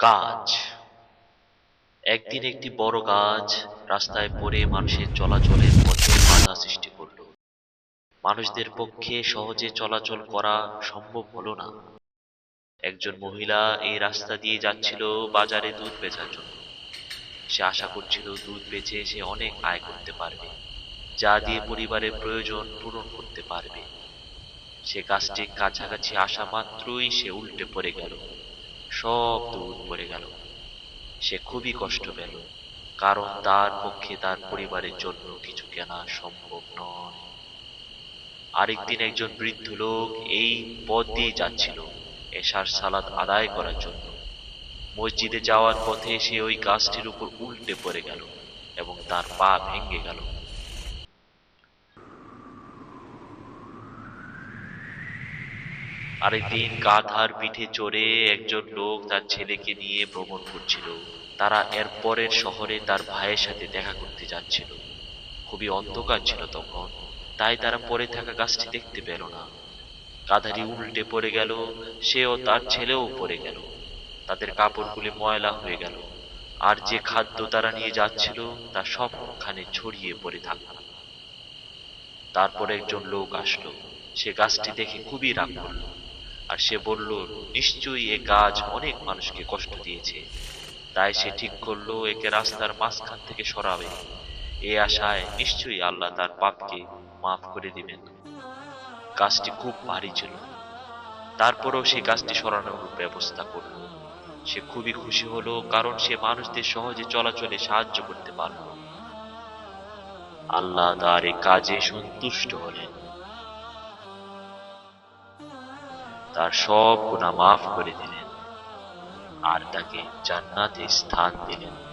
কাজ একদিন একটি বড় গাছ রাস্তায় পড়ে মানুষের চলাচলের পথে বাধা সৃষ্টি করল। মানুষদের পক্ষে সহজে চলাচল করা সম্ভব হলো না। একজন মহিলা এই রাস্তা দিয়ে যাচ্ছিল বাজারে দুধ বেচার জন্য। সে আশা করছিল দুধ বেচে সে অনেক আয় করতে পারবে, যা দিয়ে পরিবারের প্রয়োজন পূরণ করতে পারবে। সে গাছটির কাছাকাছি আসা মাত্রই সে উল্টে পড়ে গেল। সব দুধ পড়ে গেল। সে খুবই কষ্ট পেল, কারণ তার পক্ষে তার পরিবারের জন্য কিছু কেনা সম্ভব নয়। আরেকদিন একজন বৃদ্ধ লোক এই পথ দিয়ে যাচ্ছিল এশার সালাদ আদায় করার জন্য। মসজিদে যাওয়ার পথে সে ওই গাছটির উপর উল্টে পড়ে গেল এবং তার পা ভেঙে গেল। আরেকদিন গাধার পিঠে চড়ে একজন লোক তার ছেলেকে নিয়ে ভ্রমণ করছিল। তারা এর পরের শহরে তার ভাইয়ের সাথে দেখা করতে যাচ্ছিল। খুবই অন্ধকার ছিল তখন, তাই তারা পরে থাকা গাছটি দেখতে পেল না। গাধারি উল্টে পড়ে গেল, সেও তার ছেলেও পড়ে গেল। তাদের কাপড়গুলি ময়লা হয়ে গেল, আর যে খাদ্য তারা নিয়ে যাচ্ছিল তা সবখানে ছড়িয়ে পড়ে থাকল। তারপর একজন লোক আসলো, সে গাছটি দেখে খুবই রাগ করল। আর সে বলল, নিশ্চয়ই এ গাছ অনেক মানুষকে কষ্ট দিয়েছে। তাই সে ঠিক করল, একে রাস্তার মাঝখান থেকে সরাবে। এ আশায় নিশ্চয়ই আল্লাহ তার পাপকে মাফ করে দিবেন। গাছটি খুব ভারী ছিল। তারপরেও সে গাছটি সরানোর ব্যবস্থা করল। সে খুবই খুশি হলো, কারণ সে মানুষদের সহজে চলাচলে সাহায্য করতে পারল। আল্লাহ তার এই কাজে সন্তুষ্ট হলেন। তার সব গুণা মাফ করে দিলেন। আর তাকে জান্নাতে স্থান দিলেন।